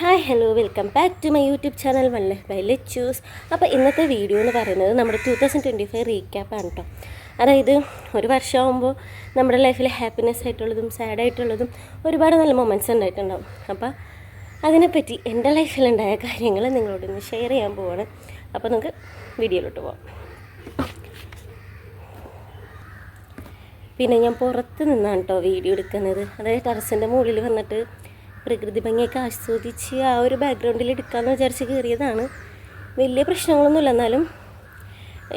Hi hello welcome back to my YouTube channel one life by Lechus അപ്പോൾ ഇന്നത്തെ video എന്ന് പറയുന്നത് നമ്മുടെ ടു തൗസൻഡ് ട്വന്റി ഫൈവ് റീക്യാപ്പാണ് കേട്ടോ അതായത് ഒരു വർഷമാകുമ്പോൾ നമ്മുടെ ലൈഫിൽ ഹാപ്പിനെസ് ആയിട്ടുള്ളതും സാഡ് ആയിട്ടുള്ളതും ഒരുപാട് നല്ല മൊമെന്റ്സ് ഉണ്ടായിട്ടുണ്ടാവും. അപ്പോൾ അതിനെപ്പറ്റി എന്റെ ലൈഫിലുണ്ടായ കാര്യങ്ങൾ നിങ്ങളോട് ഒന്ന് ഷെയർ ചെയ്യാൻ പോവാണ്. അപ്പോൾ നമുക്ക് വീഡിയോയിലോട്ട് പോവാം. പിന്നെ ഞാൻ പുറത്ത് നിന്നാണ് കേട്ടോ വീഡിയോ എടുക്കുന്നത്. അതായത് ടെറസിന്റെ മുകളിൽ വന്നിട്ട് പ്രകൃതി ഭംഗിയൊക്കെ ആസ്വദിച്ച് ആ ഒരു ബാക്ക്ഗ്രൗണ്ടിൽ എടുക്കാമെന്ന് വിചാരിച്ച് കയറിയതാണ്. വലിയ പ്രശ്നങ്ങളൊന്നുമില്ല എന്നാലും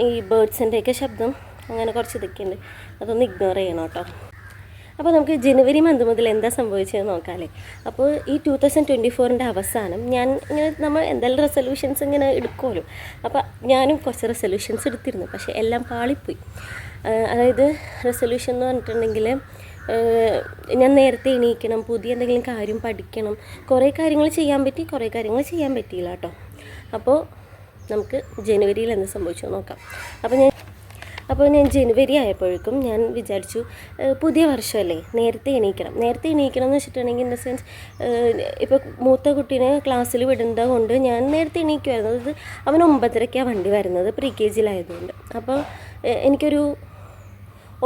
ഈ ബേഡ്സിന്റെയൊക്കെ ശബ്ദം അങ്ങനെ കുറച്ച് ഇതൊക്കെ ഉണ്ട്. അതൊന്ന് ഇഗ്നോർ ചെയ്യണം കേട്ടോ. അപ്പോൾ നമുക്ക് ജനുവരി മന്ത് മുതൽ എന്താ സംഭവിച്ചതെന്ന് നോക്കാമല്ലേ അപ്പോൾ ഈ ടു തൗസൻഡ് ട്വന്റി ഫോറിന്റെ അവസാനം ഞാൻ ഇങ്ങനെ നമ്മൾ എന്തെല്ലാം റെസൊല്യൂഷൻസ് ഇങ്ങനെ എടുക്കുമല്ലോ. അപ്പോൾ ഞാനും കുറച്ച് റെസൊല്യൂഷൻസ് എടുത്തിരുന്നു പക്ഷേ എല്ലാം പാളിപ്പോയി. അതായത് റെസൊല്യൂഷൻ എന്ന് പറഞ്ഞിട്ടുണ്ടെങ്കിൽ ഞാൻ നേരത്തെ എണീക്കണം പുതിയ എന്തെങ്കിലും കാര്യം പഠിക്കണം കുറേ കാര്യങ്ങൾ ചെയ്യാൻ പറ്റി കുറേ കാര്യങ്ങൾ ചെയ്യാൻ പറ്റിയില്ല കേട്ടോ. അപ്പോൾ നമുക്ക് ജനുവരിയിൽ എന്ത് സംഭവിച്ചു നോക്കാം. അപ്പോൾ ഞാൻ അപ്പോൾ ഞാൻ ജനുവരി ആയപ്പോഴേക്കും ഞാൻ വിചാരിച്ചു പുതിയ വർഷമല്ലേ നേരത്തെ എണീക്കണം. നേരത്തെ എണീക്കണം എന്ന് വെച്ചിട്ടുണ്ടെങ്കിൽ ഇൻ ദ സെൻസ് ഇപ്പോൾ മൂത്ത കുട്ടീനെ ക്ലാസ്സിൽ വിടുന്നത് കൊണ്ട് ഞാൻ നേരത്തെ എണീക്കുമായിരുന്നു അത് അവൻ ഒമ്പതരയ്ക്കാണ് വണ്ടി വരുന്നത് പ്രീ കെ ജിയിലായതുകൊണ്ട് അപ്പോൾ എനിക്കൊരു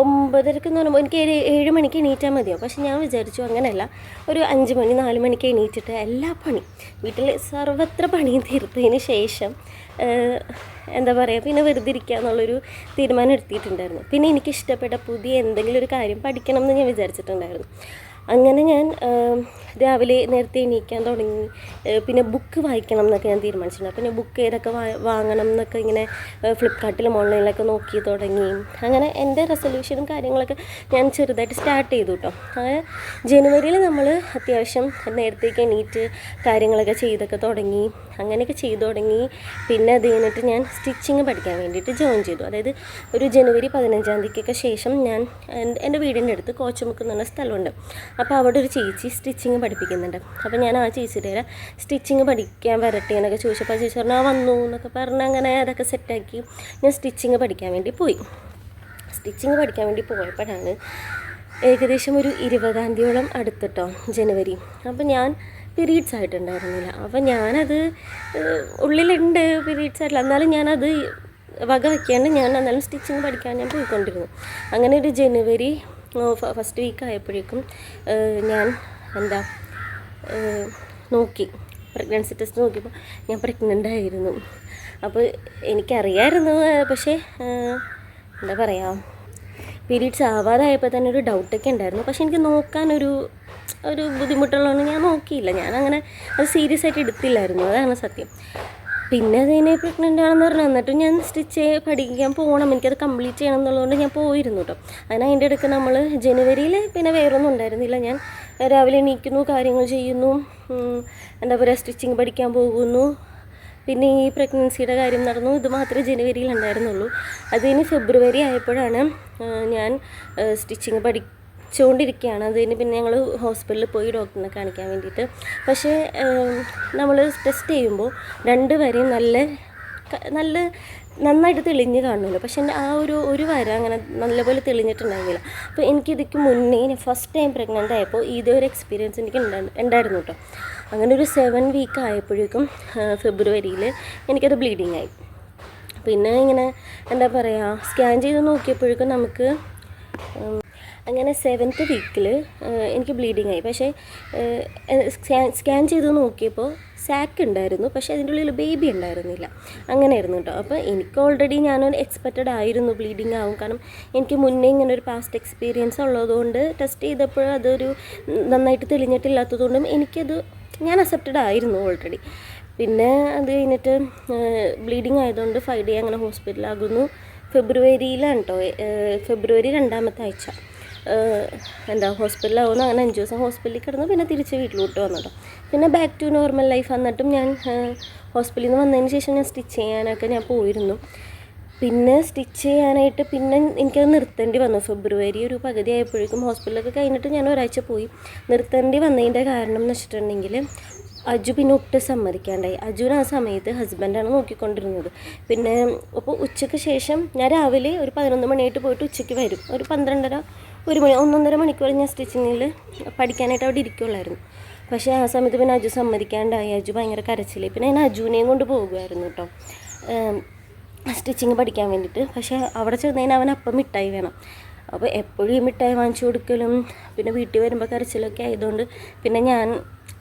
ഒമ്പതരക്ക് എന്ന് പറയുമ്പോൾ എനിക്ക് ഏഴ് ഏഴ് മണിക്ക് എണീറ്റാൽ മതിയോ? പക്ഷെ ഞാൻ വിചാരിച്ചു അങ്ങനെയല്ല. ഒരു അഞ്ച് മണി നാല് മണിക്ക് എണീറ്റിട്ട് എല്ലാ പണി വീട്ടിൽ സർവത്ര പണിയും തീർത്തതിന് ശേഷം എന്താ പറയുക പിന്നെ വെറുതെ ഇരിക്കുക എന്നുള്ളൊരു തീരുമാനം എടുത്തിട്ടുണ്ടായിരുന്നു. പിന്നെ എനിക്ക് ഇഷ്ടപ്പെട്ട പുതിയ എന്തെങ്കിലും ഒരു കാര്യം പഠിക്കണം എന്ന് ഞാൻ വിചാരിച്ചിട്ടുണ്ടായിരുന്നു. അങ്ങനെ ഞാൻ രാവിലെ നേരത്തെ എണീക്കാൻ തുടങ്ങി. പിന്നെ ബുക്ക് വായിക്കണം എന്നൊക്കെ ഞാൻ തീരുമാനിച്ചിട്ടുണ്ട്. ഞാൻ ബുക്ക് ഏതൊക്കെ വാങ്ങണം എന്നൊക്കെ ഇങ്ങനെ ഫ്ലിപ്കാർട്ടിലും ഓൺലൈനിലൊക്കെ നോക്കി തുടങ്ങി. അങ്ങനെ എന്റെ റെസൊല്യൂഷനും കാര്യങ്ങളൊക്കെ ഞാൻ ചെറുതായിട്ട് സ്റ്റാർട്ട് ചെയ്തു കേട്ടോ അങ്ങനെ ജനുവരിയിൽ നമ്മൾ അത്യാവശ്യം നേരത്തേക്ക് എണീറ്റ് കാര്യങ്ങളൊക്കെ ചെയ്തൊക്കെ തുടങ്ങി. അങ്ങനെയൊക്കെ ചെയ്തു തുടങ്ങി. പിന്നെ അത് കഴിഞ്ഞിട്ട് ഞാൻ സ്റ്റിച്ചിങ് പഠിക്കാൻ വേണ്ടിയിട്ട് ജോയിൻ ചെയ്തു. അതായത് ഒരു ജനുവരി പതിനഞ്ചാം തീയതിക്കൊക്കെ ശേഷം ഞാൻ എന്റെ- വീടിന്റെ അടുത്ത് കോച്ചുമുക്ക് എന്ന് പറഞ്ഞ സ്ഥലമുണ്ട്. അപ്പോൾ അവിടെ ഒരു ചേച്ചി സ്റ്റിച്ചിങ് പഠിപ്പിക്കുന്നുണ്ട്. അപ്പോൾ ഞാൻ ആ ചേച്ചിയുടെ സ്റ്റിച്ചിങ് പഠിക്കാൻ വരട്ടെ എന്നൊക്കെ ചോദിച്ചപ്പോൾ ചേച്ചി പറഞ്ഞു ആ വന്നു എന്നൊക്കെ പറഞ്ഞ് അങ്ങനെ അതൊക്കെ സെറ്റാക്കി ഞാൻ സ്റ്റിച്ചിങ് പഠിക്കാൻ വേണ്ടി പോയി. സ്റ്റിച്ചിങ് പഠിക്കാൻ വേണ്ടി പോയപ്പോഴാണ് ഏകദേശം ഒരു ഇരുപതാം തീയതിയോളം അടുത്തിട്ടോ ജനുവരി. അപ്പോൾ ഞാൻ പീരീഡ്സ് ആയിട്ടുണ്ടായിരുന്നില്ല. അപ്പോൾ ഞാനത് ഉള്ളിലുണ്ട് പീരീഡ്സ് ആയിട്ടില്ല എന്നാലും ഞാനത് വക വയ്ക്കാണ്ട് ഞാൻ എന്നാലും സ്റ്റിച്ചിങ് പഠിക്കാൻ ഞാൻ പോയിക്കൊണ്ടിരുന്നു. അങ്ങനെ ഒരു ജനുവരി ഫസ്റ്റ് വീക്ക് ആയപ്പോഴേക്കും ഞാൻ എന്താ നോക്കി. പ്രഗ്നൻസി ടെസ്റ്റ് നോക്കിയപ്പോൾ ഞാൻ പ്രഗ്നന്റ് ആയിരുന്നു. അപ്പോൾ എനിക്കറിയായിരുന്നു പക്ഷേ എന്താ പറയുക പീരീഡ്സ് ആവാതായപ്പോൾ തന്നെ ഒരു ഡൗട്ടൊക്കെ ഉണ്ടായിരുന്നു. പക്ഷെ എനിക്ക് നോക്കാനൊരു ഒരു ബുദ്ധിമുട്ടുള്ളതുകൊണ്ട് ഞാൻ നോക്കിയില്ല. ഞാൻ അങ്ങനെ അത് സീരിയസ് ആയിട്ട് എടുത്തില്ലായിരുന്നു. അതാണ് സത്യം. പിന്നെ അതിനെ പ്രഗ്നന്റ് ആണെന്ന് പറഞ്ഞു എന്നിട്ടും ഞാൻ സ്റ്റിച്ച് പഠിക്കാൻ പോകണം എനിക്കത് കംപ്ലീറ്റ് ചെയ്യണം എന്നുള്ളതുകൊണ്ട് ഞാൻ പോയിരുന്നു കേട്ടോ അതിന് അതിന്റെ ഇടയ്ക്ക് നമ്മൾ ജനുവരിയിൽ പിന്നെ വേറൊന്നും ഉണ്ടായിരുന്നില്ല. ഞാൻ രാവിലെ എണീക്കുന്നു കാര്യങ്ങൾ ചെയ്യുന്നു എന്താ പറയുക സ്റ്റിച്ചിങ് പഠിക്കാൻ പോകുന്നു. പിന്നെ ഈ പ്രഗ്നൻസിയുടെ കാര്യം നടന്നു. ഇത് മാത്രമേ ജനുവരിയിൽ ഉണ്ടായിരുന്നുള്ളൂ. അത് കഴിഞ്ഞ് ഫെബ്രുവരി ആയപ്പോഴാണ് ഞാൻ സ്റ്റിച്ചിങ് പഠിച്ചുകൊണ്ടിരിക്കുകയാണ് അത് കഴിഞ്ഞ് പിന്നെ ഞങ്ങൾ ഹോസ്പിറ്റലിൽ പോയി ഡോക്ടറിനെ കാണിക്കാൻ വേണ്ടിയിട്ട്. പക്ഷേ നമ്മൾ ടെസ്റ്റ് ചെയ്യുമ്പോൾ രണ്ടുപേരെയും നല്ല നല്ല നന്നായിട്ട് തെളിഞ്ഞ് കാണുമല്ലോ. പക്ഷെ എന്റെ ആ ഒരു ഒരു വര അങ്ങനെ നല്ലപോലെ തെളിഞ്ഞിട്ടുണ്ടായിരുന്നില്ല. അപ്പോൾ എനിക്കിതിക്ക് മുന്നേ ഫസ്റ്റ് ടൈം പ്രഗ്നന്റ് ആയപ്പോൾ ഇതേ ഒരു എക്സ്പീരിയൻസ് എനിക്ക് ഉണ്ടായി ഉണ്ടായിരുന്നു കേട്ടോ. അങ്ങനെ ഒരു സെവൻ വീക്ക് ആയപ്പോഴേക്കും ഫെബ്രുവരിയിൽ എനിക്കത് ബ്ലീഡിങ് ആയി. പിന്നെ ഇങ്ങനെ എന്താ പറയുക സ്കാൻ ചെയ്ത് നോക്കിയപ്പോഴേക്കും നമുക്ക് അങ്ങനെ സെവൻത്ത് വീക്കിൽ എനിക്ക് ബ്ലീഡിങ് ആയി. പക്ഷേ സ്കാൻ സ്കാൻ ചെയ്ത് നോക്കിയപ്പോൾ സാക്ക് ഉണ്ടായിരുന്നു പക്ഷെ അതിന്റെ ഉള്ളിൽ ബേബി ഉണ്ടായിരുന്നില്ല. അങ്ങനെ ആയിരുന്നു കേട്ടോ. അപ്പോൾ എനിക്ക് ഓൾറെഡി ഞാനൊരു എക്സ്പെക്റ്റഡ് ആയിരുന്നു ബ്ലീഡിങ് ആവും. കാരണം എനിക്ക് മുന്നേ ഇങ്ങനെ ഒരു പാസ്റ്റ് എക്സ്പീരിയൻസ് ഉള്ളതുകൊണ്ട് ടെസ്റ്റ് ചെയ്തപ്പോൾ അതൊരു നന്നായിട്ട് തെളിഞ്ഞിട്ടില്ലാത്തതുകൊണ്ടും എനിക്കത് ഞാൻ അക്സെപ്റ്റഡ് ആയിരുന്നു ഓൾറെഡി പിന്നെ അത് കഴിഞ്ഞിട്ട് ബ്ലീഡിങ് ആയതുകൊണ്ട് ഫൈവ് ഡേ അങ്ങനെ ഹോസ്പിറ്റലാകുന്നു ഫെബ്രുവരിയിലാണ് കേട്ടോ ഫെബ്രുവരി രണ്ടാമത്തെ ആഴ്ച. എന്താ ഹോസ്പിറ്റലാവുന്നു. അങ്ങനെ അഞ്ച് ദിവസം ഹോസ്പിറ്റലിൽ കിടന്നു. പിന്നെ തിരിച്ച് വീട്ടിലോട്ട് വന്നു കേട്ടോ പിന്നെ ബാക്ക് ടു നോർമൽ ലൈഫ് എന്നിട്ടും ഞാൻ ഹോസ്പിറ്റലിൽ നിന്ന് വന്നതിന് ശേഷം ഞാൻ സ്റ്റിച്ച് ചെയ്യാനൊക്കെ ഞാൻ പോയിരുന്നു. പിന്നെ സ്റ്റിച്ച് ചെയ്യാനായിട്ട് പിന്നെ എനിക്കത് നിർത്തേണ്ടി വന്നു. ഫെബ്രുവരി ഒരു പകുതി ആയപ്പോഴേക്കും ഹോസ്പിറ്റലൊക്കെ കഴിഞ്ഞിട്ട് ഞാൻ ഒരാഴ്ച പോയി. നിർത്തേണ്ടി വന്നതിന്റെ കാരണം എന്ന് വെച്ചിട്ടുണ്ടെങ്കിൽ അജു പിന്നെ ഒട്ടും സമ്മതിക്കാണ്ടായി. അജുവിന് ആ സമയത്ത് ഹസ്ബൻഡാണ് നോക്കിക്കൊണ്ടിരുന്നത്. പിന്നെ അപ്പോൾ ഉച്ചയ്ക്ക് ശേഷം ഞാൻ രാവിലെ ഒരു പതിനൊന്ന് മണിയായിട്ട് പോയിട്ട് ഉച്ചയ്ക്ക് വരും. ഒരു പന്ത്രണ്ടര ഒരു മണി ഒന്നൊന്നര മണിക്കൂർ ഞാൻ സ്റ്റിച്ചിങ്ങിൽ പഠിക്കാനായിട്ട് അവിടെ ഇരിക്കുള്ളായിരുന്നു പക്ഷേ ആ സമയത്ത് പിന്നെ അജു സമ്മതിക്കാണ്ടായി. അജു ഭയങ്കര കരച്ചില്ലേ പിന്നെ ഞാൻ അജുവിനെയും കൊണ്ട് പോകുമായിരുന്നു കേട്ടോ. സ്റ്റിച്ചിങ് പഠിക്കാൻ വേണ്ടിയിട്ട്. പക്ഷേ അവിടെ ചെന്നതിന് അവൻ അപ്പം മിഠായി വേണം. അപ്പോൾ എപ്പോഴും ഈ മിഠായി വാങ്ങിച്ചു കൊടുക്കലും പിന്നെ വീട്ടിൽ വരുമ്പോൾ കരച്ചിലൊക്കെ ആയതുകൊണ്ട് പിന്നെ ഞാൻ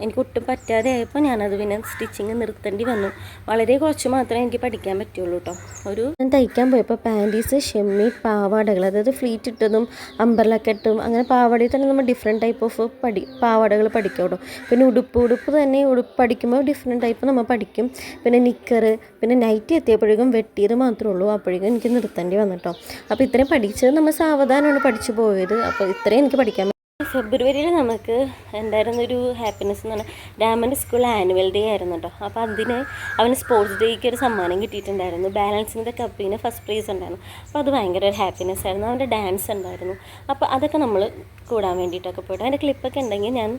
എനിക്ക് ഒട്ടും പറ്റാതെ ആയപ്പോൾ ഞാനത് പിന്നെ സ്റ്റിച്ചിങ് നിർത്തേണ്ടി വന്നു. വളരെ കുറച്ച് മാത്രമേ എനിക്ക് പഠിക്കാൻ പറ്റുള്ളൂ കേട്ടോ ഒരു ഞാൻ തയ്ക്കാൻ പോയപ്പോൾ പാന്റീസ് ഷെമ്മി പാവാടകൾ അതായത് ഫ്ലീറ്റ് ഇട്ടതും അമ്പർലൊക്കെ ഇട്ടും അങ്ങനെ പാവാടയിൽ തന്നെ നമ്മൾ ഡിഫറെന്റ് ടൈപ്പ് ഓഫ് പഠി പാവാടകൾ പഠിക്കും കേട്ടോ പിന്നെ ഉടുപ്പ് ഉടുപ്പ് തന്നെ ഉടുപ്പ് പഠിക്കുമ്പോൾ ഡിഫറെന്റ് ടൈപ്പ് നമ്മൾ പഠിക്കും. പിന്നെ നിക്കർ പിന്നെ നൈറ്റ് എത്തിയപ്പോഴേക്കും വെട്ടിയത് മാത്രമേ ഉള്ളൂ. അപ്പോഴേക്കും എനിക്ക് നിർത്തേണ്ടി വന്നു കേട്ടോ അപ്പോൾ ഇത്രയും പഠിച്ചത് നമ്മൾ സാവധാനമാണ് പഠിച്ചു പോയത്. അപ്പോൾ ഇത്രയും എനിക്ക് പഠിക്കാൻ ഫെബ്രുവരിയിൽ നമുക്ക് എന്തായിരുന്നൊരു ഹാപ്പിനെസ് എന്ന് പറഞ്ഞാൽ ഡയമണ്ട് സ്കൂൾ ആനുവൽ ഡേ ആയിരുന്നു കേട്ടോ അപ്പോൾ അതിന് അവന് സ്പോർട്സ് ഡേക്ക് ഒരു സമ്മാനം കിട്ടിയിട്ടുണ്ടായിരുന്നു. ബാലൻസിന്റെ കപ്പിന് ഫസ്റ്റ് പ്രൈസ് ഉണ്ടായിരുന്നു. അപ്പോൾ അത് ഭയങ്കര ഒരു ഹാപ്പിനെസ് ആയിരുന്നു. അവന്റെ ഡാൻസ് ഉണ്ടായിരുന്നു. അപ്പോൾ അതൊക്കെ നമ്മൾ കൂടാൻ വേണ്ടിയിട്ടൊക്കെ പോയിട്ട് അതിന്റെ ക്ലിപ്പൊക്കെ ഉണ്ടെങ്കിൽ ഞാൻ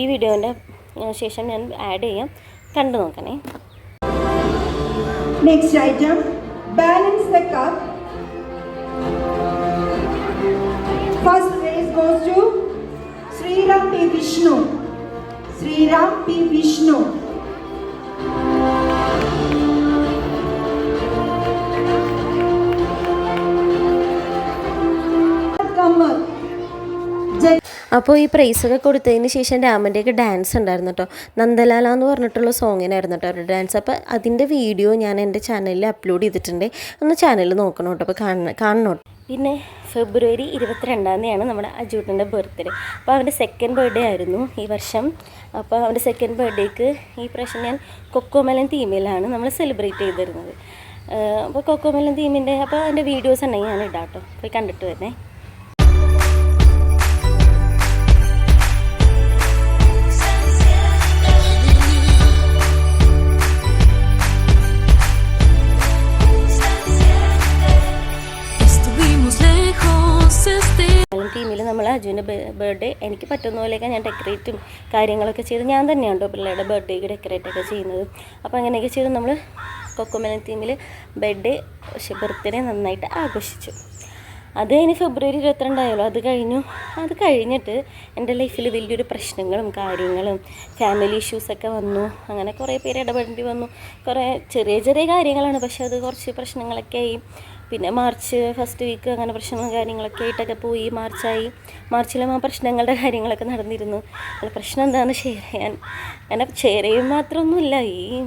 ഈ വീഡിയോന്റെ ശേഷം ഞാൻ ആഡ് ചെയ്യാം. കണ്ടു നോക്കണേ. Next item balance the cup First prize goes to Shriram P Vishnu Shriram P Vishnu അപ്പോൾ ഈ പ്രൈസൊക്കെ കൊടുത്തതിന് ശേഷം രാമന്റെയൊക്കെ ഡാൻസ് ഉണ്ടായിരുന്നു കേട്ടോ. നന്ദലാല എന്ന് പറഞ്ഞിട്ടുള്ള സോങ്ങിനായിരുന്നു കേട്ടോ അവരുടെ ഡാൻസ് അപ്പോൾ അതിന്റെ വീഡിയോ ഞാൻ എന്റെ ചാനലിൽ അപ്ലോഡ് ചെയ്തിട്ടുണ്ട്. ഒന്ന് ചാനലിൽ നോക്കണം കേട്ടോ അപ്പോൾ കാണണം കാണണം പിന്നെ ഫെബ്രുവരി ഇരുപത്തിരണ്ടാം തീയതിയാണ് നമ്മുടെ അജൂട്ടന്റെ ബർത്ത്ഡേ അപ്പോൾ അവന്റെ സെക്കൻഡ് ബർത്ത്ഡേ ആയിരുന്നു ഈ വർഷം. അപ്പോൾ അവന്റെ സെക്കൻഡ് ബർത്ത്ഡേക്ക് ഈ പ്രാവശ്യം ഞാൻ കൊക്കോമലൻ തീമിലാണ് നമ്മൾ സെലിബ്രേറ്റ് ചെയ്തിരുന്നത്. അപ്പോൾ കൊക്കോമലൻ തീമിന്റെ അപ്പോൾ അതിന്റെ വീഡിയോസ് ഉണ്ടെങ്കിൽ ഞാൻ ഇടാം കേട്ടോ. പോയി കണ്ടിട്ട് വരണേ. മലയാളം ടീമിൽ നമ്മൾ അജുവിന്റെ ബർത്ത്ഡേ എനിക്ക് പറ്റുന്ന പോലെയൊക്കെ ഞാൻ ഡെക്കറേറ്റും കാര്യങ്ങളൊക്കെ ചെയ്ത്. ഞാൻ തന്നെയാണ് കേട്ടോ പിള്ളേരുടെ ബർത്ത്ഡേക്ക് ഡെക്കറേറ്റ് ഒക്കെ ചെയ്യുന്നത്. അപ്പോൾ അങ്ങനെയൊക്കെ ചെയ്ത് നമ്മൾ കൊക്കോമലൻ ടീമിൽ ബർത്ത്ഡേ പക്ഷേ ബർത്ത്ഡേ നന്നായിട്ട് ആഘോഷിച്ചു. അത് കഴിഞ്ഞ് ഫെബ്രുവരി ഇരുപത്തിരണ്ടായാലോ അത് കഴിഞ്ഞു. അത് കഴിഞ്ഞിട്ട് എന്റെ ലൈഫിൽ വലിയൊരു പ്രശ്നങ്ങളും കാര്യങ്ങളും ഫാമിലി ഇഷ്യൂസൊക്കെ വന്നു. അങ്ങനെ കുറേ പേര് ഇടപെടേണ്ടി വന്നു. കുറേ ചെറിയ ചെറിയ കാര്യങ്ങളാണ് പക്ഷേ അത് കുറച്ച് പ്രശ്നങ്ങളൊക്കെ ആയി. പിന്നെ മാർച്ച് ഫസ്റ്റ് വീക്ക് അങ്ങനെ പ്രശ്നങ്ങളും കാര്യങ്ങളൊക്കെ ആയിട്ടൊക്കെ പോയി. മാർച്ചായി. മാർച്ചിലും ആ പ്രശ്നങ്ങളുടെ കാര്യങ്ങളൊക്കെ നടന്നിരുന്നു. അത് പ്രശ്നം എന്താണെന്ന് ഷെയർ ചെയ്യാൻ. അങ്ങനെ ഷെയർ ചെയ്യും മാത്രമൊന്നുമില്ല. ഈ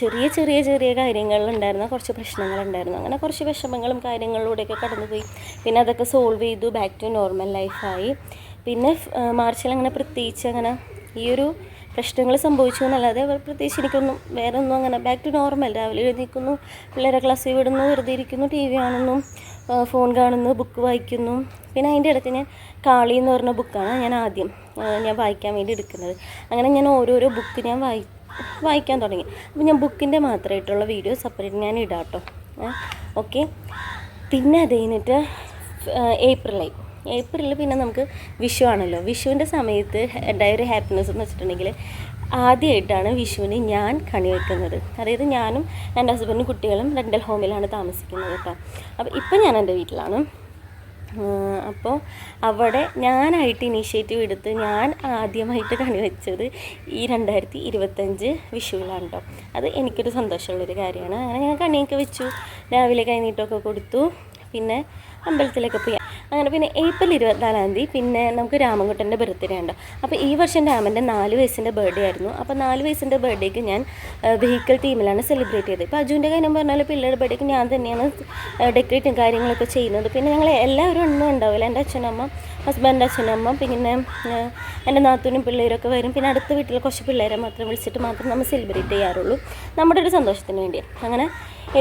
ചെറിയ ചെറിയ ചെറിയ കാര്യങ്ങളിലുണ്ടായിരുന്ന കുറച്ച് പ്രശ്നങ്ങളുണ്ടായിരുന്നു. അങ്ങനെ കുറച്ച് വിഷമങ്ങളും കാര്യങ്ങളിലൂടെയൊക്കെ കടന്നുപോയി. പിന്നെ അതൊക്കെ സോൾവ് ചെയ്തു. ബാക്ക് ടു നോർമൽ ലൈഫായി പിന്നെ മാർച്ചിൽ അങ്ങനെ പ്രത്യേകിച്ച് അങ്ങനെ ഈ ഒരു പ്രശ്നങ്ങൾ സംഭവിച്ചു എന്നല്ലാതെ പ്രത്യേകിച്ച് എനിക്കൊന്നും വേറെ ഒന്നും അങ്ങനെ ബാക്ക് ടു നോർമൽ രാവിലെ എഴുതിക്കുന്നു പിള്ളേരെ ക്ലാസ്സിൽ വിടുന്നു വെറുതെ ഇരിക്കുന്നു ടി വി കാണുന്നു ഫോൺ കാണുന്നു ബുക്ക് വായിക്കുന്നു. പിന്നെ അതിന്റെ ഇടയ്ക്ക് ഞാൻ കാളി എന്ന് പറഞ്ഞ ബുക്കാണ് ഞാൻ ആദ്യം ഞാൻ വായിക്കാൻ വേണ്ടി എടുക്കുന്നത്. അങ്ങനെ ഞാൻ ഓരോരോ ബുക്ക് ഞാൻ വായി വായിക്കാൻ തുടങ്ങി. അപ്പോൾ ഞാൻ ബുക്കിന്റെ മാത്രമായിട്ടുള്ള വീഡിയോ സെപ്പറേറ്റ് ഞാൻ ഇടാം കേട്ടോ. ഓക്കെ പിന്നെ അത് കഴിഞ്ഞിട്ട് ഏപ്രിലായി ഏപ്രിലിൽ പിന്നെ നമുക്ക് വിഷു ആണല്ലോ. വിഷുവിന്റെ സമയത്ത് ഉണ്ടായ ഒരു ഹാപ്പിനെസ് എന്ന് വെച്ചിട്ടുണ്ടെങ്കിൽ ആദ്യമായിട്ടാണ് വിഷുവിന് ഞാൻ കണി വെക്കുന്നത്. അതായത് ഞാനും എന്റെ ഹസ്ബൻഡും കുട്ടികളും റെന്റൽ ഹോമിലാണ് താമസിക്കുന്നത് കേട്ടോ. അപ്പോൾ ഇപ്പം ഞാൻ എന്റെ വീട്ടിലാണ്. അപ്പോൾ അവിടെ ഞാനായിട്ട് ഇനീഷ്യേറ്റീവ് എടുത്ത് ഞാൻ ആദ്യമായിട്ട് കണി വെച്ചത് ഈ രണ്ടായിരത്തി ഇരുപത്തഞ്ച് വിഷുവിലാണ് കേട്ടോ. അത് എനിക്കൊരു സന്തോഷമുള്ളൊരു കാര്യമാണ്. അങ്ങനെ ഞാൻ കണിയൊക്കെ വെച്ചു. രാവിലെ കൈനീട്ടമൊക്കെ കൊടുത്തു. പിന്നെ അമ്പലത്തിലൊക്കെ പോയി. അങ്ങനെ പിന്നെ ഏപ്രിൽ ഇരുപത്തിനാലാം തീയതി പിന്നെ നമുക്ക് രാമൻകുട്ടന്റെ ബർത്ത്ഡേ ഉണ്ട്? അപ്പോൾ ഈ വർഷം രാമന്റെ നാല് വയസ്സിന്റെ ബർത്ത്ഡേ ആയിരുന്നു. അപ്പോൾ നാല് വയസ്സിന്റെ ബർത്ത്ഡേക്ക് ഞാൻ വെഹിക്കിൾ ടീമിലാണ് സെലിബ്രേറ്റ് ചെയ്തത്. ഇപ്പോൾ അജുവിന്റെ കാര്യം പറഞ്ഞാൽ പിള്ളേരുടെ ബർത്ത്ഡേക്ക് ഞാൻ തന്നെയാണ് ഡെക്കറേറ്റും കാര്യങ്ങളൊക്കെ ചെയ്യുന്നത്. പിന്നെ ഞങ്ങൾ എല്ലാവരും ഒന്നും ഉണ്ടാവില്ല. എന്റെ അച്ഛനമ്മ ഹസ്ബൻഡ് അച്ഛനമ്മ പിന്നെ എന്റെ നാത്തൂനും പിള്ളേരൊക്കെ വരും. പിന്നെ അടുത്ത വീട്ടിലെ കുറച്ച് പിള്ളേരെ മാത്രം വിളിച്ചിട്ട് മാത്രം നമ്മൾ സെലിബ്രേറ്റ് ചെയ്യാറുള്ളൂ. നമ്മുടെ ഒരു സന്തോഷത്തിന് വേണ്ടി. അങ്ങനെ